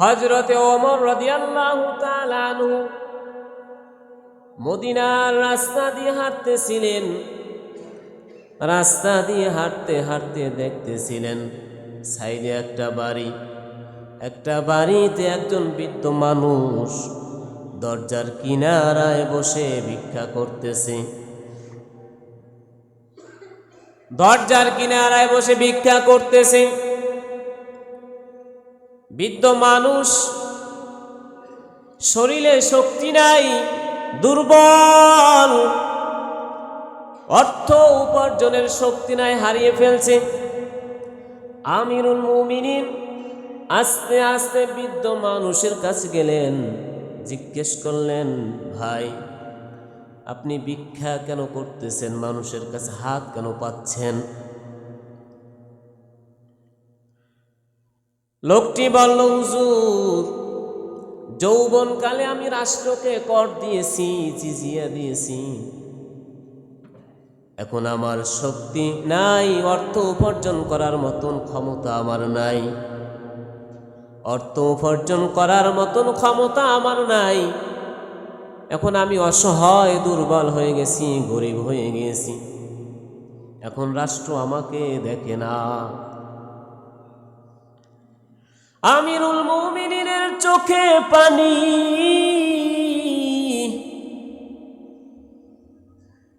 হজরতে ওমর রাদিয়াল্লাহু তাআলা আনহু মদিনার রাস্তা দিয়ে হাঁটতেছিলেন। রাস্তা দিয়ে হাঁটতে হাঁটতে দেখতেছিলেন সাইডে একটা বাড়ি। একটা বাড়িতে একজন বৃদ্ধ মানুষ দরজার কিনারায় বসে ভিক্ষা করতেছে। দরজার কিনারায় বসে ভিক্ষা করতেছে। বৃদ্ধ মানুষ, শরীরে শক্তি নাই, দুর্বল। অর্থ উপার্জনের শক্তি নাই, হারিয়ে ফেলছে। আমিরুল মুমিনিন আস্তে আস্তে বৃদ্ধ মানুষের কাছে গেলেন, জিজ্ঞেস করলেন, ভাই, আপনি ভিক্ষা কেন করতেছেন? মানুষের কাছে হাত কেন পাচ্ছেন? লোকটি বলল, হুজুর, যৌবনকালে আমি রাষ্ট্রকে কর দিয়েছি জিজিয়া দিয়েছি। এখন আমার শক্তি নাই, অর্থ উপার্জন করার মতন ক্ষমতা আমার নাই। অর্থ উপার্জন করার মতন ক্ষমতা আমার নাই। এখন আমি অসহায়, দুর্বল হয়ে গেছি, গরিব হয়ে গেছি। এখন রাষ্ট্র আমাকে দেখে না। আমিরুল মুমিনের চোখে পানি।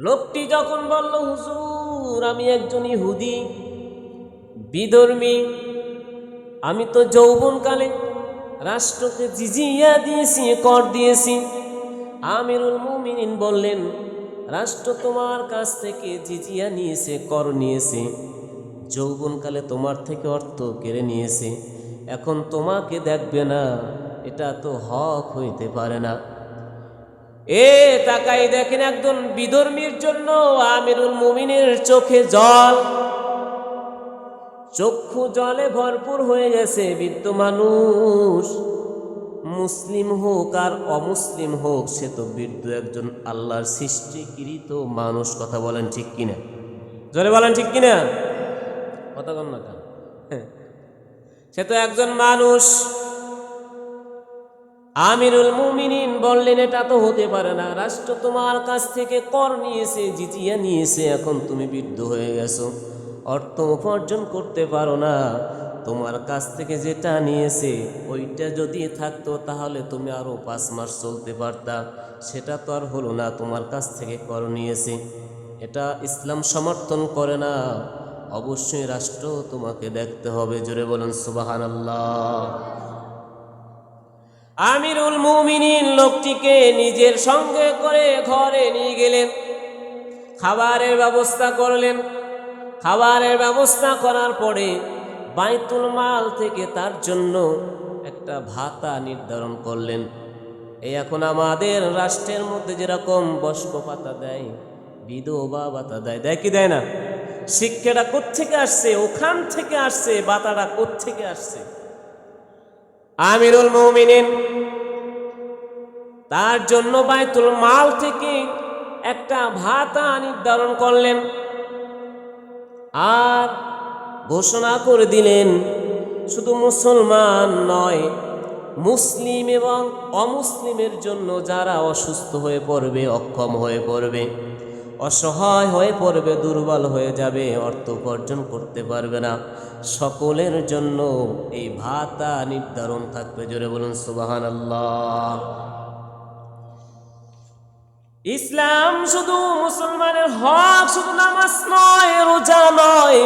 লোকটি যখন বলল, হুজুর, আমি একজন ইহুদি, বিধর্মী, আমি তো যৌবনকালে রাষ্ট্রকে জিজিয়া দিয়েছি, কর দিয়েছি। আমিরুল মুমিনিন বললেন, রাষ্ট্র তোমার কাছ থেকে জিজিয়া নিয়েছে, কর নিয়েছে, যৌবনকালে তোমার থেকে অর্থ কেড়ে নিয়েছে। এখন তোমাকে দেখবে না, এটা তো হক হইতে পারে না এ তাকাই দেখেন একজন বিধর্মীর জন্য আমিরুল মুমিনের চোখে জল চক্ষু জলে ভরপুর হয়ে গেছে বৃদ্ধ মানুষ মুসলিম হোক আর অমুসলিম হোক, সে তো বৃদ্ধ একজন আল্লাহর সৃষ্টিকৃত মানুষ, কথা বলেন ঠিক কিনা জলে বলেন ঠিক কিনা কথা কম না কেন? হ্যাঁ। সে তো একজন মানুষ। আমিরুল মুমিনিন বললেন, এটা তো হতে পারে না। রাষ্ট্র তোমার কাছ থেকে কর নিয়েছে, জিজিয়া নিয়েছে, এখন তুমি বৃদ্ধ হয়ে গেছো। অর্থ উপার্জন করতে পারো না। তোমার কাছ থেকে যেটা নিয়েছে, ওইটা যদি থাকতো, তাহলে তুমি আরও পাঁচ মাস চলতে পারতা। সেটা তো আর হলো না, তোমার কাছ থেকে কর নিয়েছে। এটা ইসলাম সমর্থন করে না। অবশ্যই রাষ্ট্র তোমাকে দেখতে হবে। জোরে বলুন সুবাহান আমিরুল মুমিনিন লোকটিকে নিজের সঙ্গে করে ঘরে নিয়ে গেলেন। খাবারের ব্যবস্থা করলেন। খাবারের ব্যবস্থা করার পরে বাইতুল মাল থেকে তার জন্য একটা ভাতা নির্ধারণ করলেন। এই এখন আমাদের রাষ্ট্রের মধ্যে যেরকম বস্ক পাতা দেয়, বিধবা ভাতা দেয়। দেয় কি দেয় না? শিক্ষাটা কোত্থেকে আসছে? ওখান থেকে আসছে, বাতাটা কোত্থেকে আসছে? আমিরুল মৌমিনিন, তার জন্য বাইতুল মাল থেকে একটা ভাতা নির্ধারণ করলেন আর ঘোষণা করে দিলেন, শুধু মুসলমান নয়, মুসলিম এবং অমুসলিমের জন্য যারা অসুস্থ হয়ে পড়বে, অক্ষম হয়ে পড়বে অসহায় হয়ে পড়বে, দুর্বল হয়ে যাবে, অর্থ উপার্জন করতে পারবে না। সকলের জন্য এই ভাতা নির্ধারণ থাকবে, জোরে বলুন সুবাহান আল্লাহ ইসলাম শুধু মুসলমানের হক, শুধু নামাজ নয়, রোজা নয়।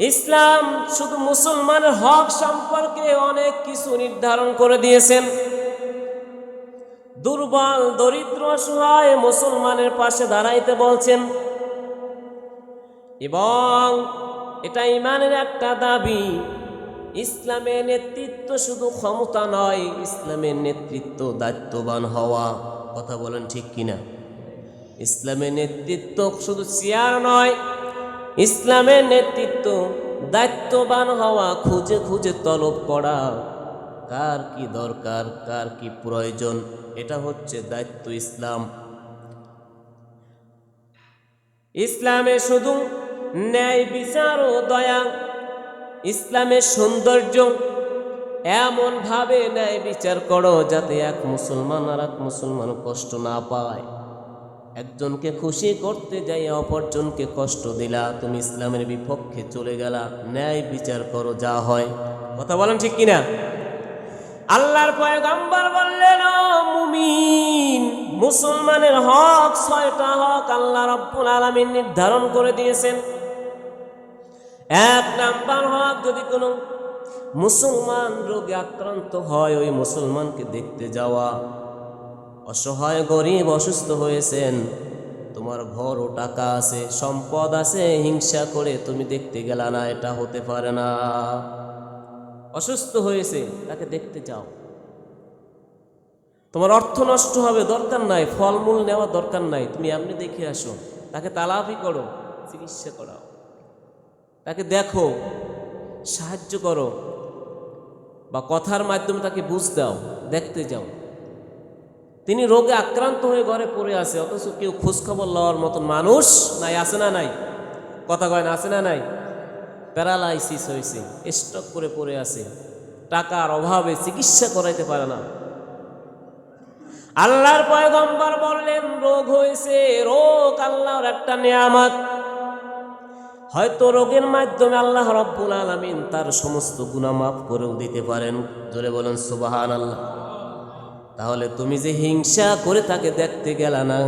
ইসলাম শুধু মুসলমানের হক সম্পর্কে অনেক কিছু নির্ধারণ করে দিয়েছেন। দুর্বল, দরিদ্র, অসহায় মুসলমানের পাশে দাঁড়াইতে বলছেন, এবং এটা ইমানের একটা দাবি, ইসলামের নেতৃত্ব শুধু ক্ষমতা নয়, ইসলামের নেতৃত্ব দায়িত্ববান হওয়া। কথা বলেন ঠিক কিনা? ইসলামের নেতৃত্ব শুধু চেয়ার নয়, ইসলামের নেতৃত্ব দায়িত্ববান হওয়া, খুঁজে খুঁজে তলব করা। কার কি দরকার, কার কি প্রয়োজন, এটা হচ্ছে দায়িত্ব ইসলাম। ইসলামে শুধু ন্যায় বিচার ও দয়া, ইসলামের সৌন্দর্য এমন ভাবে ন্যায় বিচার করো যাতে এক মুসলমান আর এক মুসলমান কষ্ট না পায়। একজনকে খুশি করতে যাই, অপরজনকে কষ্ট দিলা, তুমি ইসলামের বিপক্ষে চলে গেলা। ন্যায় বিচার করো যা হয়। কথা বলেন ঠিক কিনা? আল্লাহর পয়গম্বর বললেন, "ও মুমিন, মুসলমানের হক ছয়টা হক আল্লাহ রব্বুল আলামিন নির্ধারণ করে দিয়েছেন। এক নাম্বার হক, যদি কোনো মুসলমান রোগে আক্রান্ত হয়, ওই মুসলমানকে দেখতে যাওয়া। অসহায়, গরিব, অসুস্থ হয়েছেন, তোমার ঘর ও টাকা আছে, সম্পদ আছে, হিংসা করে তুমি দেখতে গেলা না, এটা হতে পারে না। অসুস্থ হয়েছে, তাকে দেখতে যাও। তোমার অর্থ নষ্ট হবে, দরকার নাই, ফলমূল নেওয়া দরকার নাই, তুমি এমনি দেখে আসো। তাকে তালাফি করো, চিকিৎসা করাও। তাকে দেখো, সাহায্য করো, বা কথার মাধ্যমে তাকে বুঝ দাও, দেখতে যাও। তিনি রোগে আক্রান্ত হয়ে ঘরে পড়ে আছে, অথচ কেউ খোঁজখবর লওয়ার মতন মানুষ নাই, আছে না নাই? কথা কয় না, আছে না নাই? প্যারালাইসিস হয়েছে স্টক করে পড়ে আছে, টাকার অভাবে চিকিৎসা করাইতে পারে না। আল্লাহর পয়গম্বর বললেন, রোগ হয়েছে, রোগ আল্লাহর একটা নিয়ামত। হয়তো রোগের মাধ্যমে আল্লাহ রব্বুল আলমিন তার সমস্ত গুণা মাফ করেও দিতে পারেন। জোরে বলেন সুবাহান আল্লাহ তাহলে তুমি যে হিংসা করে তাকে দেখতে গেলা না।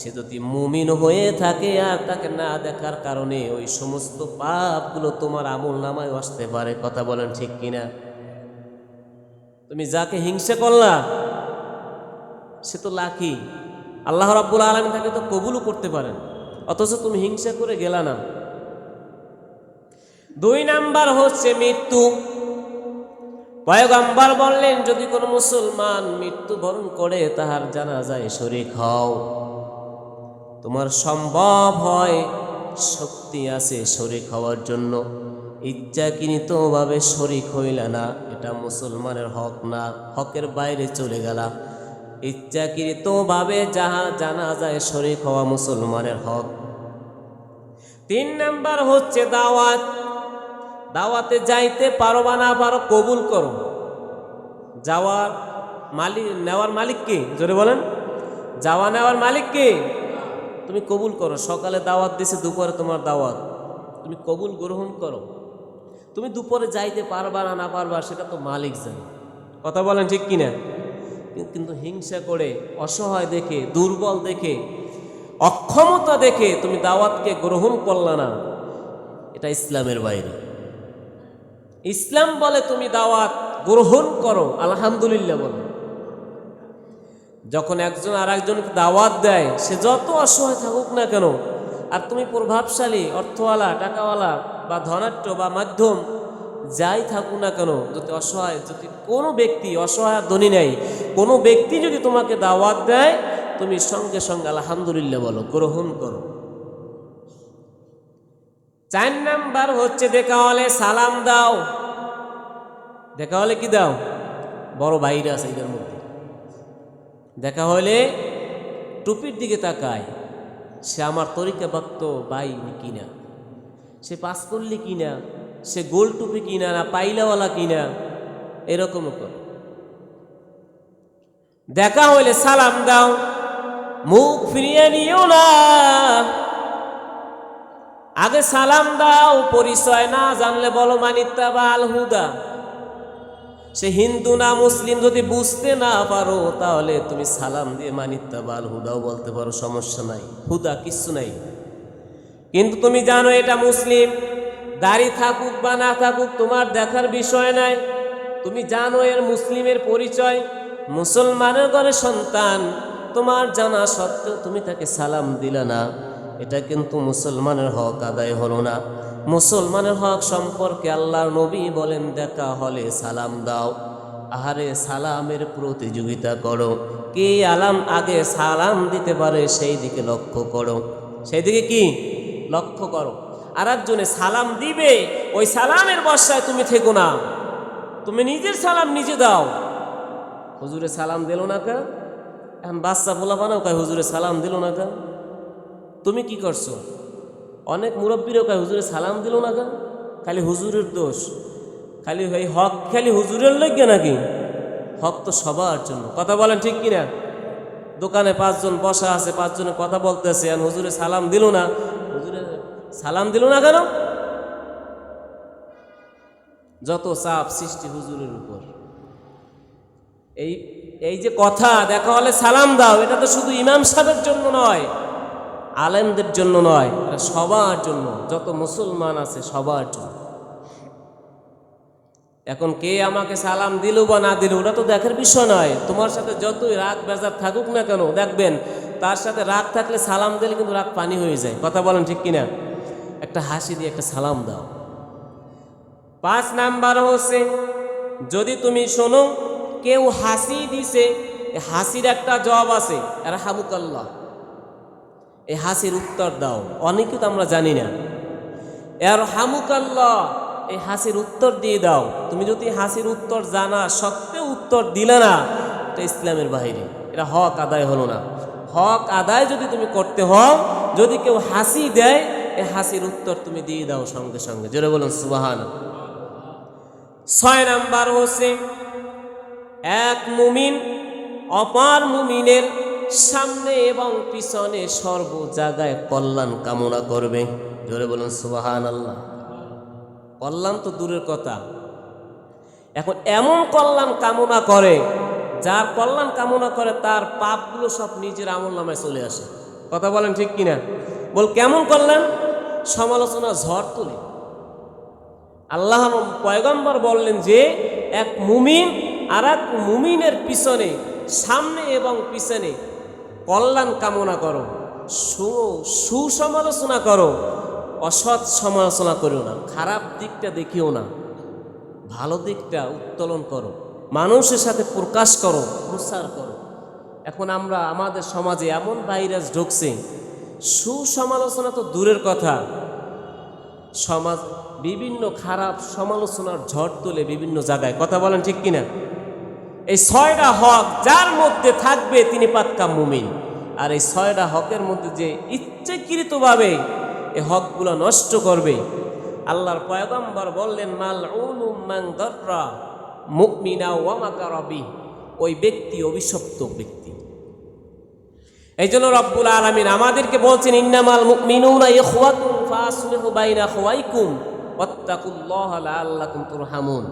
সে যদি মুমিন হয়ে থাকে আর তাকে না দেখার কারণে ওই সমস্ত পাপগুলো তোমার আমল নামায় আসতে পারে, কথা বলেন ঠিক কিনা? তুমি যাকে হিংসা করলা, সে তো লাকি। আল্লাহ রাব্বুল আলমী তাকে তো কবুলও করতে পারেন, অথচ তুমি হিংসা করে গেলা না। দুই নাম্বার হচ্ছে মৃত্যু। পয়গম্বর বললেন, যদি কোনো মুসলমান মৃত্যুবরণ করে, তাহার জানা যায় শরিক হও। তোমার সম্ভব হয় শক্তি আছে শরিক হওয়ার জন্য। ইচ্ছাকৃতভাবে শরিক হইলা না, এটা মুসলমানের হক না, হকের বাইরে চলে গেলা। ইচ্ছাকৃতভাবে যাহা জানা যায় শরিক হওয়া মুসলমানের হক। তিন নাম্বার হচ্ছে দাওয়াত। দাওয়াতে যাইতে পারো বা না পারো কবুল করো। যাওয়ার মালিক, নেওয়ার মালিক কে? জোরে বলেন। যাওয়া নেওয়ার মালিক কে? তুমি কবুল করো। সকালে দাওয়াত দিছে, দুপুরে তোমার দাওয়াত। তুমি কবুল গ্রহণ করো। তুমি দুপুরে যাইতে পারবা না না পারবা, সেটা তো মালিক জানে। কথা বলেন ঠিক কিনা? কিন- কিন্তু হিংসা করে, অসহায় দেখে, দুর্বল দেখে, অক্ষমতা দেখে তুমি দাওয়াতকে গ্রহণ করলা না। এটা ইসলামের বাইরে। ইসলাম বলে তুমি দাওয়াত গ্রহণ করো, আলহামদুলিল্লাহ বলো। যখন একজন আর দাওয়াত দেয়, সে যত অসহায় থাকুক না কেন, আর তুমি প্রভাবশালী, অর্থওয়ালা, টাকাওয়ালা বা ধনাট্য বা মাধ্যম, যাই থাকুক না কেন, যদি অসহায়, যদি কোনো ব্যক্তি অসহায় ধনী নেই, কোনো ব্যক্তি যদি তোমাকে দাওয়াত দেয়, তুমি সঙ্গে সঙ্গে আলহামদুলিল্লাহ বলো, গ্রহণ করো। চার নাম্বার হচ্ছে দেখা হলে সালাম দাও। দেখা হলে কি দাও? বড় বাইরে আছে এদের মধ্যে। দেখা হলে টুপির দিকে তাকায়। সে আমার তরিকা ভক্ত বাই কিনা? সে পাস করলি কিনা? সে গোল টুপি কিনা না পাইলাওয়ালা কিনা? এরকম করে। দেখা হইলে সালাম দাও, মুখ ফিরিয়ে নিও না। আগে সালাম দাও, পরিচয় না জানলে বলো মানিত্তা বা আল হুদা সে হিন্দু না মুসলিম যদি বুঝতে না পারো, তাহলে তুমি সালাম দিয়ে মানিত্তা বা আল হুদাও বলতে পারো, সমস্যা নাই। হুদা কিচ্ছু নাই। কিন্তু তুমি জানো এটা মুসলিম। দাড়ি থাকুক বা না থাকুক, তোমার দেখার বিষয় নাই। তুমি জানো এর মুসলিমের পরিচয়। মুসলমানের ঘরে সন্তান, তোমার জানা সত্ত্বেও তুমি তাকে সালাম দিলে না। এটা কিন্তু মুসলমানের হক, আদায় হলো না। মুসলমানের হক সম্পর্কে আল্লাহর নবী বলেন, দেখা হলে সালাম দাও। আহারে সালামের প্রতিযোগিতা করো। কে আলাম আগে সালাম দিতে পারে সেই দিকে লক্ষ্য করো। সেই দিকে কি? লক্ষ্য করো। আর একজনে সালাম দিবে, ওই সালামের বর্ষায় তুমি থেকো না। তুমি নিজের সালাম নিজে দাও। হুজুরে সালাম দিল না কা এখন বাচ্চা পোলা বানাও কয়, হুজুরে সালাম দিল না কা তুমি কি করছ? অনেক মুরব্বীরও কয়, হুজুরে সালাম দিল না কেন? খালি হুজুরের দোষ। খালি ওই হক খালি হুজুরের লইগে নাকি? হক তো সবার জন্য। কথা বলেন ঠিক কিনা? দোকানে পাঁচজন বসা আছে, পাঁচজনে কথা বলতেছে, আর হুজুরে সালাম দিল না। হুজুরে সালাম দিল না কেন? যত চাপ সৃষ্টি হুজুরের উপর। এই এই যে কথা, দেখা হলে সালাম দাও, এটা তো শুধু ইমাম সাহেবের জন্য নয়। আলেমদের জন্য নয়, এটা সবার জন্য। যত মুসলমান আছে সবার জন্য। এখন কে আমাকে সালাম দিল বা না দিল, ওটা তো দেখার বিষয় নয়। তোমার সাথে যতই রাগ বেজার থাকুক না কেন, দেখবেন, তার সাথে রাগ থাকলে সালাম দিলে কিন্তু রাগ পানি হয়ে যায়। কথা বলেন ঠিক কিনা? একটা হাসি দিয়ে একটা সালাম দাও। পাঁচ নাম্বার হচ্ছে, যদি তুমি শোনো, কেউ হাসি দিছে হাসির একটা জব আছে আর হাবুকাল্লাহ এই হাসির উত্তর দাও। অনেকে তো আমরা জানি না। এর হামুকাল্লাহ এই হাসির উত্তর দিয়ে দাও। তুমি যদি হাসির উত্তর জানা সত্ত্বেও উত্তর দিলে না, এটা ইসলামের বাহিরে। এটা হক আদায় হলো না। হক আদায় যদি তুমি করতে হও, যদি কেউ হাসি দেয়, এই হাসির উত্তর তুমি দিয়ে দাও সঙ্গে সঙ্গে। জোরে বলুন সুবাহান ছয় নাম্বার হচ্ছে, এক মুমিন অপার মুমিনের সামনে এবং পিছনে সর্ব জায়গায় কল্যাণ কামনা করবে। জোরে বলুন সুবাহান আল্লাহ কল্যাণ তো দূরের কথা। এখন এমন কল্যাণ কামনা করে, যার কল্যাণ কামনা করে তার পাপগুলো সব নিজের আমল নামায় চলে আসে। কথা বলেন ঠিক কিনা? বল, কেমন কল্যাণ? সমালোচনা, ঝড় তুলে। আল্লাহ পয়গম্বর বললেন যে, এক মুমিন আর এক মুমিনের পিছনে, সামনে এবং পিছনে কল্যাণ কামনা করো সুসমালোচনা করো, অসৎ সমালোচনা করো না, খারাপ দিকটা দেখিও না, ভালো দিকটা উত্তোলন করো, মানুষের সাথে প্রকাশ করো, প্রচার করো। এখন আমরা আমাদের সমাজে এমন ভাইরাস ঢুকছে, সুসমালোচনা তো দূরের কথা, সমাজ বিভিন্ন খারাপ সমালোচনার ঝড় তোলে বিভিন্ন জায়গায়, কথা বলেন ঠিক কিনা? এই ছয়টা হক যার মধ্যে থাকবে তিনি পাক্কা মুমিন। আর এই ছয়টা হকের মধ্যে যে ইচ্ছাকৃতভাবে এই হকগুলো নষ্ট করবে, আল্লাহর পয়গম্বর বললেন, মাল মান দররা মুকমিনা ওয়ামাকা রবি ওই ব্যক্তি অভিশপ্ত ব্যক্তি। এই জন্য রব্বুল আলমিন আমাদেরকে বলছেন, ইন্নামাল তুরহামুন।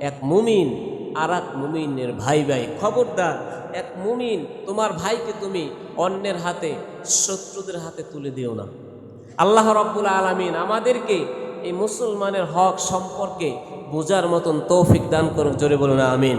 এক মুমিন আর এক মুমিনের ভাই ভাই। খবরদার, এক মুমিন, তোমার ভাইকে তুমি অন্যের হাতে, শত্রুদের হাতে তুলে দিও না। আল্লাহ রব্বুল আলমিন আমাদেরকে এই মুসলমানের হক সম্পর্কে বোঝার মতন তৌফিক দান করুন, জোরে বলুন, আমিন।